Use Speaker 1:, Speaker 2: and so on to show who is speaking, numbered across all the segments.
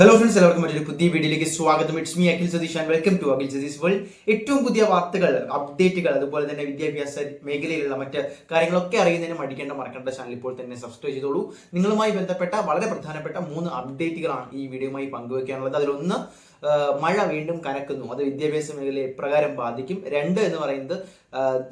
Speaker 1: Hello friends എല്ലാവർക്കും മറ്റൊരു പുതിയ വീഡിയോയിലേക്ക് സ്വാഗതം. It's me Akhil Satheesh and welcome to Akhil Satheesh world ഏറ്റവും പുതിയ വാർത്തകൾ അപ്ഡേറ്റുകൾ അതുപോലെ തന്നെ വിദ്യാഭ്യാസ മേഖലയിലുള്ള മറ്റ് കാര്യങ്ങളൊക്കെ അറിയുന്നതിന് മടിക്കേണ്ട മറക്കേണ്ട ചാനൽ ഇപ്പോൾ തന്നെ സബ്സ്ക്രൈബ് ചെയ്തോളൂ. നിങ്ങളുമായി ബന്ധപ്പെട്ട വളരെ പ്രധാനപ്പെട്ട മൂന്ന് അപ്ഡേറ്റുകളാണ് ഈ വീഡിയോയുമായി പങ്കുവെക്കാനുള്ളത്. അതിലൊന്ന് മഴ വീണ്ടും കനക്കുന്നു. അത് വിദ്യാഭ്യാസ മേഖലയെ എപ്രകാരം ബാധിക്കും. രണ്ട് എന്ന് പറയുന്നത്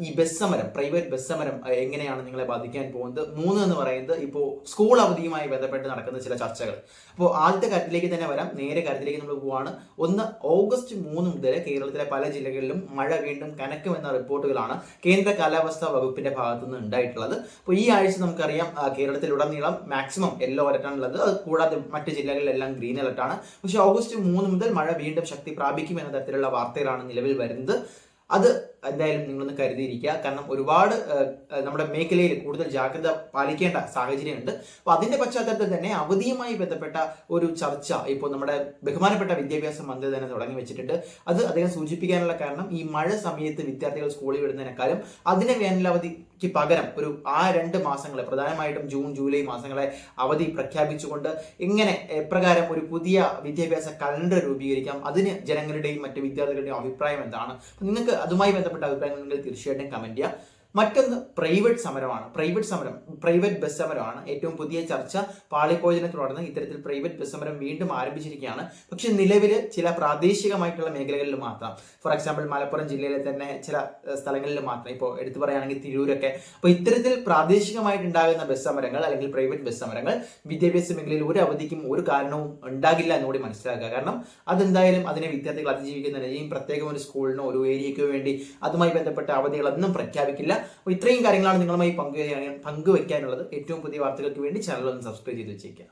Speaker 1: ഈ ബസ് സമരം പ്രൈവറ്റ് ബസ് സമരം എങ്ങനെയാണ് നിങ്ങളെ ബാധിക്കാൻ പോകുന്നത്? മൂന്ന് എന്ന് പറയുന്നത് ഇപ്പോൾ സ്കൂൾ അവധിയുമായി ബന്ധപ്പെട്ട് നടക്കുന്ന ചില ചർച്ചകൾ. അപ്പോൾ ആദ്യത്തെ കാര്യത്തിലേക്ക് തന്നെ വരാം. നേരെ കാര്യത്തിലേക്ക് നമ്മൾ പോവാണ്. ഒന്ന് ഓഗസ്റ്റ് മൂന്ന് മുതൽ കേരളത്തിലെ പല ജില്ലകളിലും മഴ വീണ്ടും കനക്കുമെന്ന റിപ്പോർട്ടുകളാണ് കേന്ദ്ര കാലാവസ്ഥാ വകുപ്പിന്റെ ഭാഗത്തു നിന്ന് ഉണ്ടായിട്ടുള്ളത്. അപ്പോൾ ഈ ആഴ്ച നമുക്കറിയാം കേരളത്തിലുടനീളം മാക്സിമം യെല്ലോ അലർട്ടാണുള്ളത് അത് കൂടാതെ മറ്റ് ജില്ലകളിലെല്ലാം ഗ്രീൻ അലർട്ടാണ് പക്ഷേ ഓഗസ്റ്റ് മൂന്ന് മുതൽ മഴ വീണ്ടും ശക്തി പ്രാപിക്കും എന്ന തരത്തിലുള്ള വാർത്തകളാണ് നിലവിൽ വരുന്നത്. അത് എന്തായാലും നിങ്ങളൊന്ന് കരുതിയിരിക്കുക. കാരണം ഒരുപാട് നമ്മുടെ മേഖലയിൽ കൂടുതൽ ജാഗ്രത പാലിക്കേണ്ട സാഹചര്യമുണ്ട്. അപ്പോൾ അതിന്റെ പശ്ചാത്തലത്തിൽ തന്നെ അവധിയുമായി ബന്ധപ്പെട്ട ഒരു ചർച്ച ഇപ്പോൾ നമ്മുടെ ബഹുമാനപ്പെട്ട വിദ്യാഭ്യാസ മന്ത്രി തന്നെ തുടങ്ങി വെച്ചിട്ടുണ്ട്. അത് അദ്ദേഹം സൂചിപ്പിക്കാനുള്ള കാരണം ഈ മഴ സമയത്ത് വിദ്യാർത്ഥികൾ സ്കൂളിൽ വിടുന്നതിനേക്കാളും അതിനെ വേനലവധിക്ക് പകരം ഒരു ആ രണ്ട് മാസങ്ങളെ പ്രധാനമായിട്ടും ജൂൺ ജൂലൈ മാസങ്ങളെ അവധി പ്രഖ്യാപിച്ചുകൊണ്ട് എങ്ങനെ എപ്രകാരം ഒരു പുതിയ വിദ്യാഭ്യാസ കലണ്ടർ രൂപീകരിക്കാം. അതിന് ജനങ്ങളുടെയും മറ്റ് വിദ്യാർത്ഥികളുടെയും അഭിപ്രായം എന്താണ്? നിങ്ങൾക്ക് അതുമായി ബന്ധപ്പെട്ട അഭിപ്രായങ്ങൾ തീർച്ചയായിട്ടും കമന്റ് ചെയ്യുക. മറ്റൊന്ന് പ്രൈവറ്റ് സമരമാണ്. പ്രൈവറ്റ് സമരം പ്രൈവറ്റ് ബസ് സമരമാണ്. ഏറ്റവും പുതിയ ചർച്ച പാളിക്കോജനെ തുടർന്ന് ഇത്തരത്തിൽ പ്രൈവറ്റ് ബസ് സമരം വീണ്ടും ആരംഭിച്ചിരിക്കുകയാണ്. പക്ഷെ നിലവിൽ ചില പ്രാദേശികമായിട്ടുള്ള മേഖലകളിൽ മാത്രം ഫോർ എക്സാമ്പിൾ മലപ്പുറം ജില്ലയിലെ തന്നെ ചില സ്ഥലങ്ങളിൽ മാത്രം ഇപ്പോൾ എടുത്തു പറയുകയാണെങ്കിൽ തിരൂരൊക്കെ. അപ്പോൾ ഇത്തരത്തിൽ പ്രാദേശികമായിട്ടുണ്ടാകുന്ന ബസ് സമരങ്ങൾ അല്ലെങ്കിൽ പ്രൈവറ്റ് ബസ് സമരങ്ങൾ വിദ്യാഭ്യാസ മേഖലയിൽ ഒരു അവധിക്കും ഒരു കാരണവും ഉണ്ടാകില്ല എന്നുകൂടി മനസ്സിലാക്കുക. കാരണം അതെന്തായാലും അതിനെ വിദ്യാർത്ഥികൾ അതിജീവിക്കുന്ന ഈ പ്രത്യേകം ഒരു സ്കൂളിനോ ഒരു ഏരിയയ്ക്കോ വേണ്ടി അതുമായി ബന്ധപ്പെട്ട അവധികളൊന്നും പ്രഖ്യാപിക്കില്ല. അപ്പോൾ ഇത്രയും കാര്യങ്ങളാണ് നിങ്ങളുമായി പങ്കു പങ്കുവയ്ക്കാനുള്ളത് ഏറ്റവും പുതിയ വാർത്തകൾക്ക് വേണ്ടി ചാനൽ ഒന്ന് സബ്സ്ക്രൈബ് ചെയ്ത് വെച്ചേക്കുക.